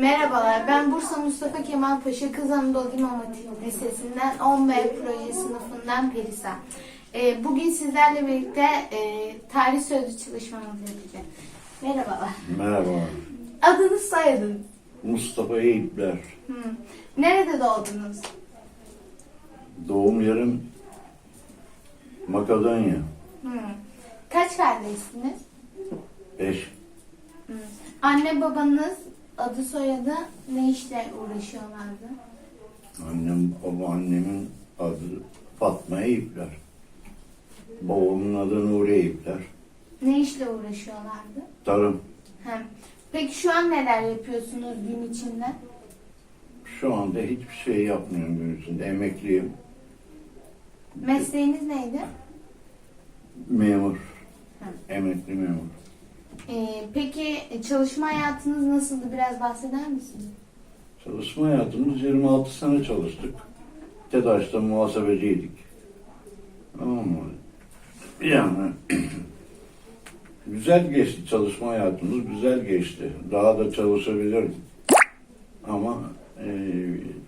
Merhabalar, ben Bursa Mustafa Kemal Paşa Kız Anadolu İmam Hatip Lisesi'nden 10B proje sınıfından Perisa. Ee, bugün sizlerle birlikte e, tarih sözlü çalışmamızı yapacağız. Merhabalar. Merhaba. Adınız soyadınız. Mustafa Eyüpler. Hı. Nerede doğdunuz? Doğum yerim Makedonya. Hı. Kaç kardeşsiniz? 5. Hı. Anne babanız adı soyadı ne işle uğraşıyorlardı? Annem, baba annemin adı Fatma Eyüpler. Babamın adı Nuri Eyüpler. Ne işle uğraşıyorlardı? Tarım. Hı. Peki şu an neler yapıyorsunuz gün içinde? Şu anda hiçbir şey yapmıyorum gün içinde. Emekliyim. Mesleğiniz neydi? Memur. Hı. Emekli memur. Ee, peki çalışma hayatınız nasıldı? Biraz bahseder misiniz? Çalışma hayatımız 26 sene çalıştık. TEDAŞ'ta muhasebeciydik. Mı? Yani güzel geçti çalışma hayatımız, güzel geçti. Daha da çalışabilirdim. Ama e,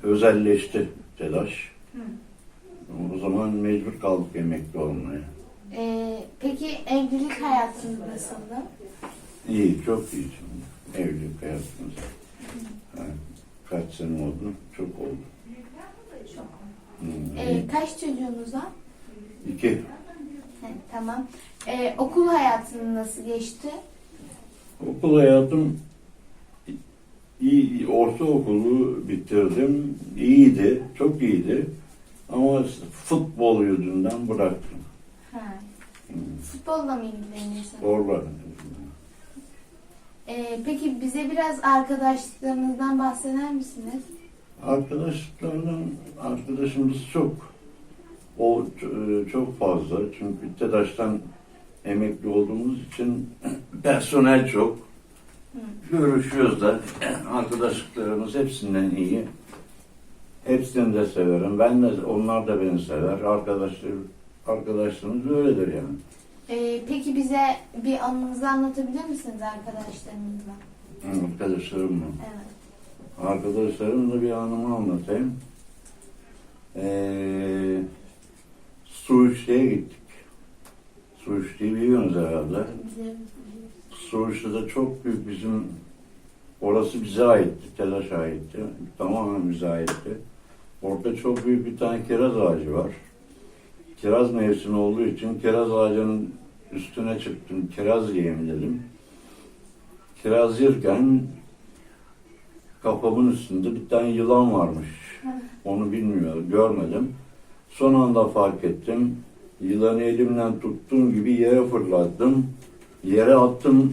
özelleşti TEDAŞ. Hı. O zaman mecbur kaldık emekli olmaya. Ee, peki evlilik hayatınız nasıldı? İyi, çok iyi şimdi. Evlilik hayatımız. Ha, kaç sene oldu? Çok oldu. Çok. Hı, Ee, kaç çocuğunuz var? İki. He, tamam. Ee, okul hayatınız nasıl geçti? Okul hayatım iyi, ortaokulu bitirdim. İyiydi, çok iyiydi. Ama futbol yüzünden bıraktım. Ha. Hmm, Futbolla mı ilgileniyorsunuz? Zorla. Ee, peki bize biraz arkadaşlıklarınızdan bahseder misiniz? Arkadaşlardan, arkadaşımız çok. O ç- çok fazla. Çünkü TEDAŞ'tan emekli olduğumuz için personel çok. Hı. Görüşüyoruz da arkadaşlıklarımız hepsinden iyi. Hepsini de severim. Ben de onlar da beni sever. Arkadaşlar arkadaşlarımız öyledir yani. Ee, peki bize bir anınızı anlatabilir misiniz arkadaşlarınızla? Arkadaşlarım mı? Evet. Arkadaşlarımla bir anımı anlatayım. Ee, Suruçlu'ya gittik. Suruçlu'yu biliyorsunuz herhalde. Bize Suruçlu'da çok büyük bizim, orası bize aitti, telaş aitti. Tamamen bize aitti. Orada çok büyük bir tane kiraz ağacı var. Kiraz mevsimi olduğu için kiraz ağacının üstüne çıktım. Kiraz yiyeyim dedim. Kiraz yerken kafamın üstünde bir tane yılan varmış. Onu bilmiyorum, görmedim. Son anda fark ettim. Yılanı elimden tuttuğum gibi yere fırlattım. Yere attım.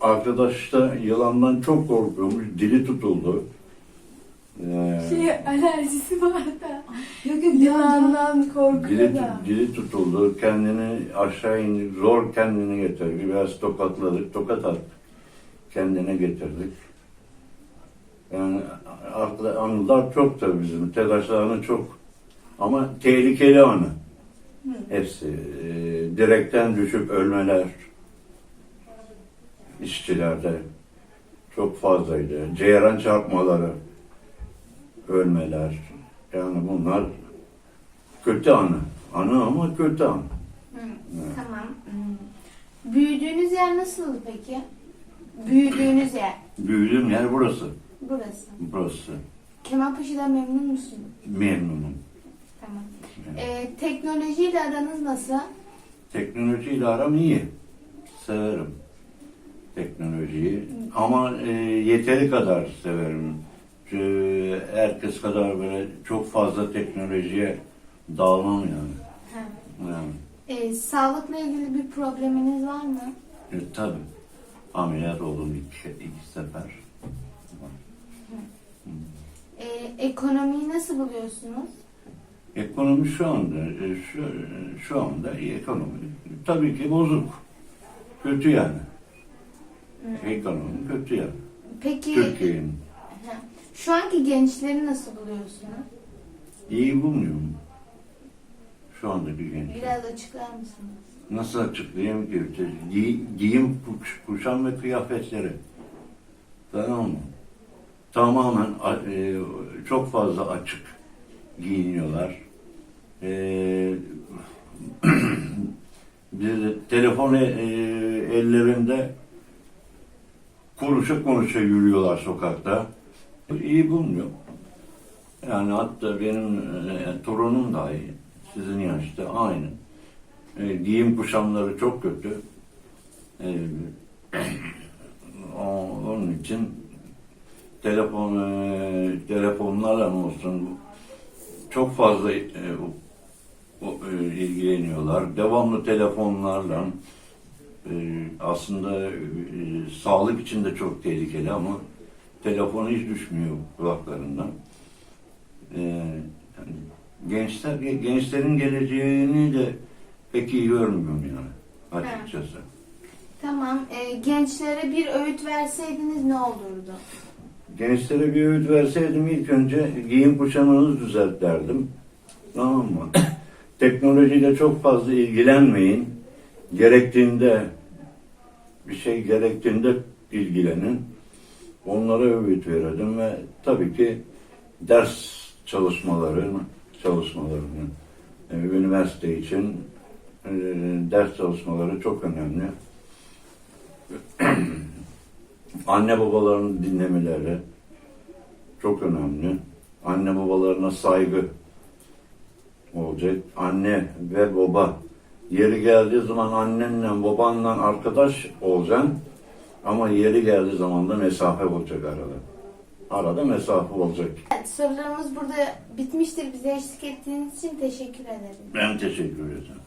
Arkadaş da yılandan çok korkuyormuş. Dili tutuldu. Ee, Şey alerjisi var da. Yok yok Yılandan dili, korkuyor da. dili tutuldu. Kendini aşağı indi. Zor kendini getirdi. Biraz tokatladık. Tokat attık. Kendine getirdik. Yani arkada- anılar çok tabii bizim. Telaşlı çok. Ama tehlikeli anı. Hı. Hepsi. Ee, direkten düşüp ölmeler. işçilerde çok fazlaydı. Ceyran çarpmaları. Ölmeler. Yani bunlar kötü anı. Anı ama kötü anı. Hı, Evet. Tamam. Hmm. Büyüdüğünüz yer nasıldı peki? Büyüdüğünüz yer. Büyüdüğüm yer burası. Burası. Burası. Kemalpaşa'dan memnun musunuz? Memnunum. Tamam. Yani Ee, teknolojiyle aranız nasıl? Teknolojiyle aram iyi. Severim teknolojiyi. Ama e, yeteri kadar severim. Çünkü herkes kadar böyle çok fazla teknolojiye dalmam yani. Yani Ee, sağlıkla ilgili bir probleminiz var mı? e, tabii. Ameliyat oldum iki, iki sefer. Ee, ekonomiyi nasıl buluyorsunuz? Ekonomi şu anda e, şu, şu anda iyi ekonomi tabii ki bozuk. Kötü yani. Ekonomi kötü yani. Peki Türkiye'nin. Şu anki gençleri nasıl buluyorsunuz? İyi bulmuyorum. Şu andaki gençler. Biraz açıklar mısınız? Nasıl açıklayayım ki? Giy, giyim, kuş- kuşam ve kıyafetleri. Tamam mı? tamamen a- e, çok fazla açık giyiniyorlar. E, bir telefonu e, ellerinde konuşa konuşa yürüyorlar sokakta. İyi bulmuyor. Yani hatta benim e, torunum dahi sizin yaşta aynı. E, giyim kuşamları çok kötü. E, onun için telefon e, telefonlarla olsun çok fazla e, o- e, ilgileniyorlar. Devamlı telefonlarla e, aslında e, sağlık için de çok tehlikeli ama telefon hiç düşmüyor kulaklarından. E, yani gençler gençlerin geleceğini de pek iyi görmüyorum yani açıkçası. Tamam. E, gençlere bir öğüt verseydiniz ne olurdu? Gençlere bir öğüt verseydim ilk önce giyim kuşamınızı düzelt derdim. Tamam mı? Teknolojiyle çok fazla ilgilenmeyin. Gerektiğinde bir şey gerektiğinde ilgilenin. Onlara öğüt verirdim ve tabii ki ders çalışmalarını çalışmalarını e, üniversite için e, ders çalışmaları çok önemli. Anne babalarını dinlemeleri çok önemli. Anne babalarına saygı olacak. Anne ve baba yeri geldiği zaman annenle babanla arkadaş olacaksın ama yeri geldiği zaman da mesafe olacak arada. Arada mesafe olacak. Evet, sorularımız burada bitmiştir. Bize eşlik ettiğiniz için teşekkür ederim. Ben teşekkür ederim.